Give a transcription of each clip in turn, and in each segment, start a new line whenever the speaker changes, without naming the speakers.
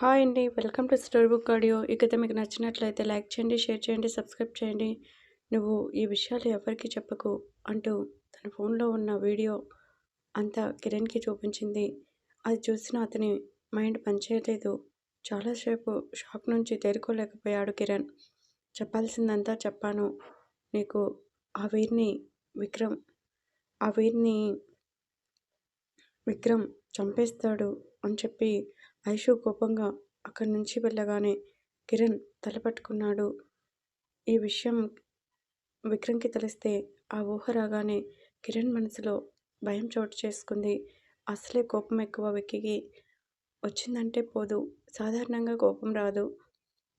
Hi అండి. Welcome to story book audio. ఈ కథ మీకు నచ్చినట్లయితే లైక్ చేయండి షేర్ చేయండి సబ్స్క్రైబ్ చేయండి. నువ్వు ఈ విషయాలు ఎవరికి చెప్పకు అంటూ తన ఫోన్లో ఉన్న వీడియో అంతా కిరణ్కి చూపించింది. అది చూసిన అతని మైండ్ పనిచేయలేదు. చాలాసేపు షాక్ నుంచి తేరుకోలేకపోయాడు కిరణ్. చెప్పాల్సిందంతా చెప్పాను. నీకు ఆ వీరిని విక్రమ్ ఆ వీరిని విక్రమ్ చంపేస్తాడు అని చెప్పి ఐషు కోపంగా అక్కడి నుంచి వెళ్ళగానే కిరణ్ తలపట్టుకున్నాడు. ఈ విషయం విక్రమ్కి తెలిస్తే ఆ ఊహ రాగానే కిరణ్ మనసులో భయం చోటు చేసుకుంది. అసలే కోపం ఎక్కువ విక్కీకి వచ్చిందంటే పోదు. సాధారణంగా కోపం రాదు.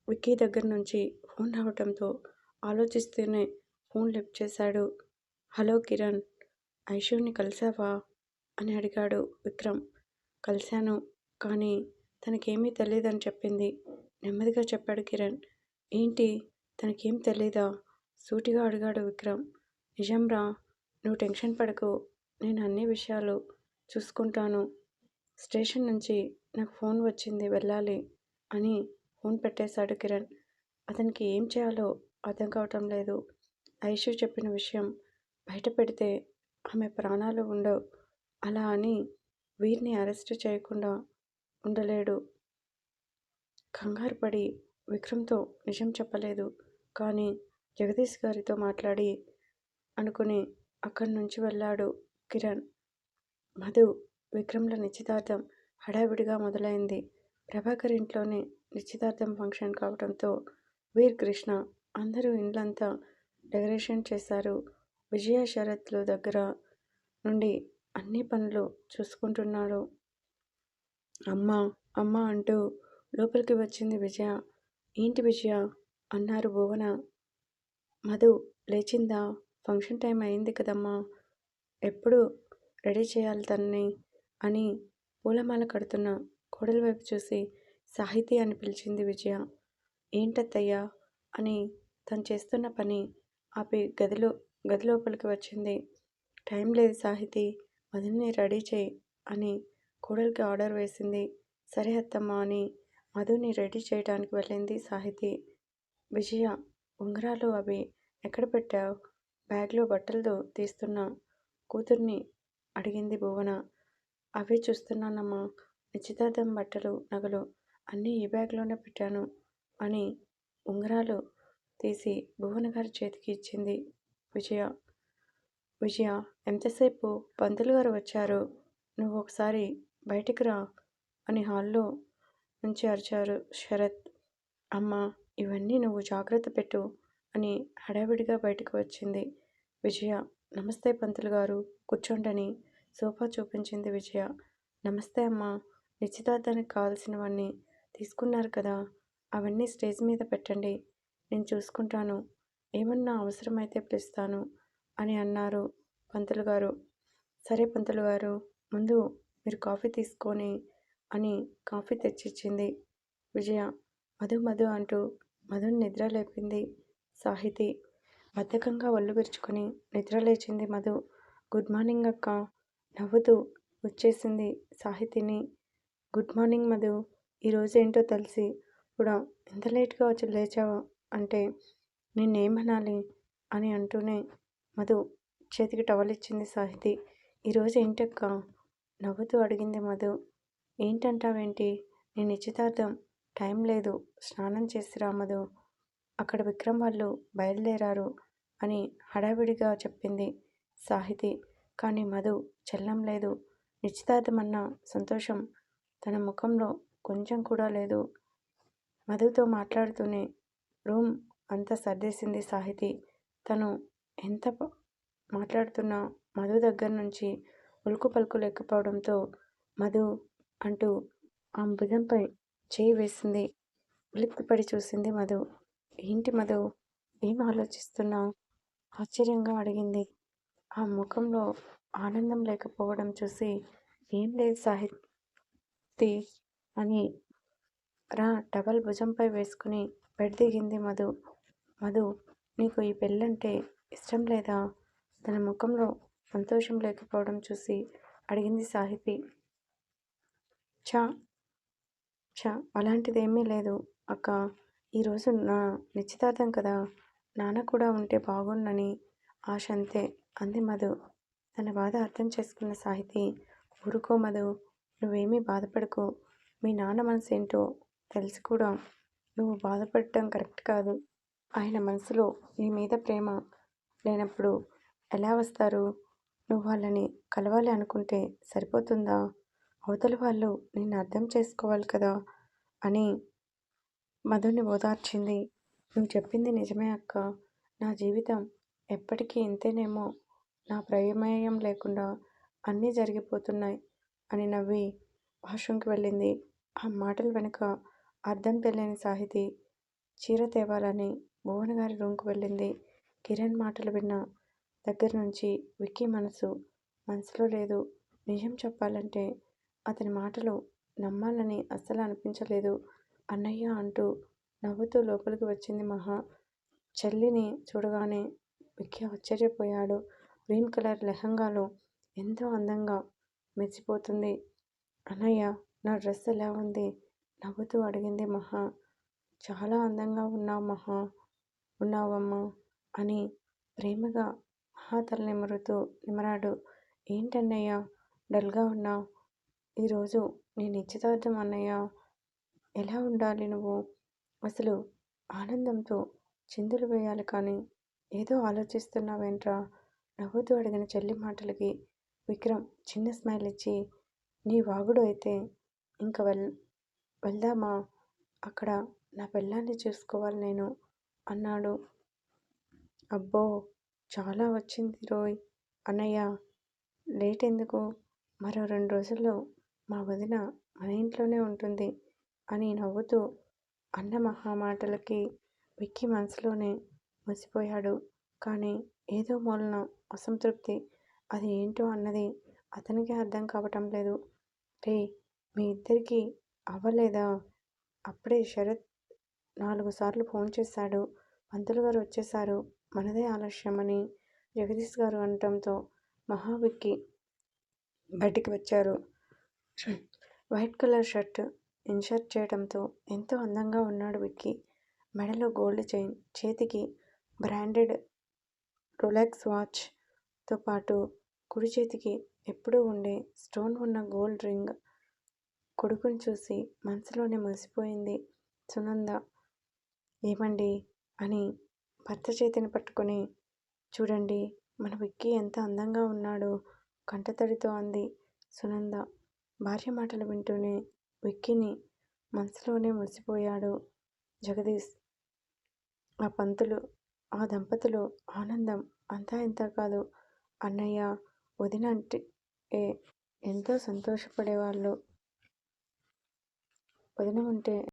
విక్కీ దగ్గర నుంచి ఫోన్ రావడంతో ఆలోచిస్తూనే ఫోన్ లిఫ్ట్ చేశాడు. హలో కిరణ్ ఐషుని కలిసావా? అని అడిగాడు విక్రమ్. కలిశాను కానీ తనకేమీ తెలియదని చెప్పింది. నెమ్మదిగా చెప్పాడు కిరణ్. ఏంటి? తనకేం తెలీదా? సూటిగా అడిగాడు విక్రమ్. నిజంరా నువ్వు టెన్షన్ పడకు. నేను అన్ని విషయాలు చూసుకుంటాను. స్టేషన్ నుంచి నాకు ఫోన్ వచ్చింది వెళ్ళాలి అని ఫోన్ పెట్టేశాడు కిరణ్. అతనికి ఏం చేయాలో అర్థం కావటం లేదు. ఐషు చెప్పిన విషయం బయట పెడితే ఆమె ప్రాణాలు ఉండవు. అలా అని వీరిని అరెస్ట్ చేయకుండా ఉండలేడు. కంగారుపడి విక్రమ్తో నిజం చెప్పలేదు. కానీ జగదీష్ గారితో మాట్లాడి అనుకుని అక్కడి నుంచి వెళ్ళాడు కిరణ్. మధు విక్రమ్ల నిశ్చితార్థం హడావిడిగా మొదలైంది. ప్రభాకర్ ఇంట్లోనే నిశ్చితార్థం ఫంక్షన్ కావడంతో వీర్ కృష్ణ అందరూ ఇండ్లంతా డెకరేషన్ చేశారు. విజయ శరత్లు దగ్గర నుండి అన్ని పనులు చూసుకుంటున్నాడు. అమ్మా అమ్మా అంటూ లోపలికి వచ్చింది విజయ. ఏంటి విజయ? అన్నారు భువన. మధు లేచిందా? ఫంక్షన్ టైం అయింది కదమ్మా. ఎప్పుడు రెడీ చేయాలి తనని? అని పూలమాల కడుతున్న కోడల వైపు చూసి సాహితీ అని పిలిచింది విజయ. ఏంటత్తయ్యా? అని తను చేస్తున్న పని ఆపి గదిలో గది లోపలికి వచ్చింది. టైం లేదు సాహితీ మధుని రెడీ చేయి అని కోడలికి ఆర్డర్ వేసింది. సరే అత్తమ్మా అని మధుని రెడీ చేయడానికి వెళ్ళింది సాహితి. విజయ ఉంగరాలు అవి ఎక్కడ పెట్టావు? బ్యాగ్లో బట్టలతో తీస్తున్న. కూతుర్ని అడిగింది భువన. అవే చూస్తున్నానమ్మా. నిశ్చితార్థం బట్టలు నగలు అన్నీ ఈ బ్యాగ్లోనే పెట్టాను అని ఉంగరాలు తీసి భువన గారి చేతికి ఇచ్చింది విజయ. విజయ ఎంతసేపు? పంతులు గారు వచ్చారు. నువ్వు ఒకసారి బయటికి రా అని హాల్లో నుంచి అరిచారు శరత్. అమ్మ ఇవన్నీ నువ్వు జాగ్రత్త పెట్టు అని హడావిడిగా బయటకు వచ్చింది విజయ. నమస్తే పంతులు గారు కూర్చోండని సోఫా చూపించింది విజయ. నమస్తే అమ్మ నిశ్చితార్థానికి కావాల్సినవన్నీ తీసుకున్నారు కదా అవన్నీ స్టేజ్ మీద పెట్టండి నేను చూసుకుంటాను ఏమన్నా అవసరమైతే పిలుస్తాను అని అన్నారు పంతులు గారు. సరే పంతులు గారు ముందు మీరు కాఫీ తీసుకొని అని కాఫీ తెచ్చిచ్చింది. విజయ మధు మధు అంటూ మధుని నిద్ర లేపింది సాహితి. బద్ధకంగా ఒళ్ళు విరుచుకొని నిద్ర లేచింది మధు. గుడ్ మార్నింగ్ అక్క నవ్వుతూ వచ్చేసింది సాహితిని. గుడ్ మార్నింగ్ మధు ఈరోజు ఏంటో తెలిసి కూడా ఎంత లేట్గా వచ్చి లేచావు అంటే నిన్నేమనాలి అని అంటూనే మధు చేతికి టవల్ ఇచ్చింది సాహితి. ఈరోజు ఏంటక్క నవ్వుతూ అడిగింది మధు. ఏంటంటావేంటి? నీ నిశ్చితార్థం టైం లేదు. స్నానం చేసిరా మధు. అక్కడ విక్రమ్ వాళ్ళు బయలుదేరారు అని హడావిడిగా చెప్పింది సాహితి. కానీ మధు చెల్లం లేదు. నిశ్చితార్థం అన్న సంతోషం తన ముఖంలో కొంచెం కూడా లేదు. మధుతో మాట్లాడుతూనే రూమ్ అంతా సర్దేసింది సాహితి. తను ఎంత మాట్లాడుతున్నా మధు దగ్గర నుంచి ఉలుకు పలుకు లేకపోవడంతో మధు అంటూ ఆమె భుజంపై చేయి వేసింది. ఉలిక్కిపడి చూసింది మధు. ఏంటి మధు? ఏం ఆలోచిస్తున్నావు? ఆశ్చర్యంగా అడిగింది. ఆ ముఖంలో ఆనందం లేకపోవడం చూసి ఏం లేదు సాహితి అని రా డబల్ భుజంపై వేసుకుని బెడ్ దిగింది మధు. మధు నీకు ఈ పెళ్ళంటే ఇష్టం లేదా? తన ముఖంలో సంతోషం లేకపోవడం చూసి అడిగింది సాహితి. చా ఛ అలాంటిదేమీ లేదు అక్క. ఈరోజు నా నిశ్చితార్థం కదా. నాన్న కూడా ఉంటే బాగుండని ఆశ అంతే అంది మధు. తన బాధ అర్థం చేసుకున్న సాహితి. ఊరుకో మధు నువ్వేమీ బాధపడకు. మీ నాన్న మనసు ఏంటో తెలిసి కూడా. నువ్వు బాధపడటం కరెక్ట్ కాదు. ఆయన మనసులో నీ మీద ప్రేమ లేనప్పుడు ఎలా వస్తారు? నువ్వు వాళ్ళని కలవాలి అనుకుంటే సరిపోతుందా? అవతల వాళ్ళు నిన్ను అర్థం చేసుకోవాలి కదా? అని మధుని ఓదార్చింది. నువ్వు చెప్పింది నిజమే అక్క. నా జీవితం ఎప్పటికీ ఇంతేనేమో. నా ప్రమేయం లేకుండా అన్నీ జరిగిపోతున్నాయి అని నవ్వి వాష్రూమ్కి వెళ్ళింది. ఆ మాటల వెనుక అర్థం తెలియని సాహితి చీర తేవాలని భువన్ గారి రూమ్కి వెళ్ళింది. కిరణ్ మాటలు విన్న దగ్గర నుంచి విక్కీ మనసు మనసులో లేదు. నిజం చెప్పాలంటే అతని మాటలు నమ్మాలని అస్సలు అనిపించలేదు. అన్నయ్య అంటూ నవ్వుతూ లోపలికి వచ్చింది మహా. చెల్లిని చూడగానే విక్కీ ఆశ్చర్యపోయాడు. గ్రీన్ కలర్ లెహంగాలో ఎంతో అందంగా మెరిసిపోతుంది. అన్నయ్య నా డ్రెస్ ఎలా ఉంది? నవ్వుతూ అడిగింది మహా. చాలా అందంగా ఉన్నావు మహా. ఉన్నావమ్మా అని ప్రేమగా మహా తల నిమురుతూ నిమరాడు ఏంటన్నయ్య? డల్గా ఉన్నావు? ఈరోజు నీ నిశ్చితార్థం అన్నయ్య? ఎలా ఉండాలి నువ్వు? అసలు ఆనందంతో చిందులు వేయాలి కానీ ఏదో ఆలోచిస్తున్నావేంట్రా? నవ్వుతూ అడిగిన చెల్లి మాటలకి విక్రమ్ చిన్న స్మైల్ ఇచ్చి నీ వాగుడు అయితే ఇంక వెల్ వెళ్దామా? అక్కడ నా పెళ్ళాన్ని చూసుకోవాలి నేను అన్నాడు. అబ్బో! చాలా వచ్చింది రోయ్. అన్నయ్య లేట్ ఎందుకు మరో రెండు రోజుల్లో మా వదిన మన ఇంట్లోనే ఉంటుంది అని నవ్వుతూ అన్న మహా మాటలకి మనసులోనే ముసిపోయాడు కానీ ఏదో మూలన అసంతృప్తి. అది ఏంటో అన్నది అతనికి అర్థం కావటం లేదు. రే మీ ఇద్దరికి అవ్వలేదా? అప్పుడే శరత్ నాలుగు సార్లు ఫోన్ చేశాడు. పంతులు గారు వచ్చేసారు మనదే ఆలస్యమని జగదీష్ గారు అనటంతో మహావిక్కి బయటికి వచ్చారు. వైట్ కలర్ షర్ట్ ఇన్షర్ట్ చేయడంతో ఎంతో అందంగా ఉన్నాడు విక్కీ. మెడలో గోల్డ్ చైన్ చేతికి బ్రాండెడ్ రొలెక్స్ వాచ్తో పాటు కుడి చేతికి ఎప్పుడూ ఉండే స్టోన్ ఉన్న గోల్డ్ రింగ్ కొడుకుని చూసి మనసులోనే మురిసిపోయింది. సునంద ఏమండి? అని భర్త చేతిని పట్టుకొని చూడండి మన విక్కీ ఎంత అందంగా ఉన్నాడో కంటతడితో అంది సునంద. భార్య మాటలు వింటూనే విక్కీని మనసులోనే మురిసిపోయాడు జగదీష్. ఆ పంతులు ఆ దంపతులు ఆనందం అంతా ఇంత కాదు అన్నయ్య వదిన అంటే ఎంతో సంతోషపడేవాళ్ళు. వదిన ఉంటే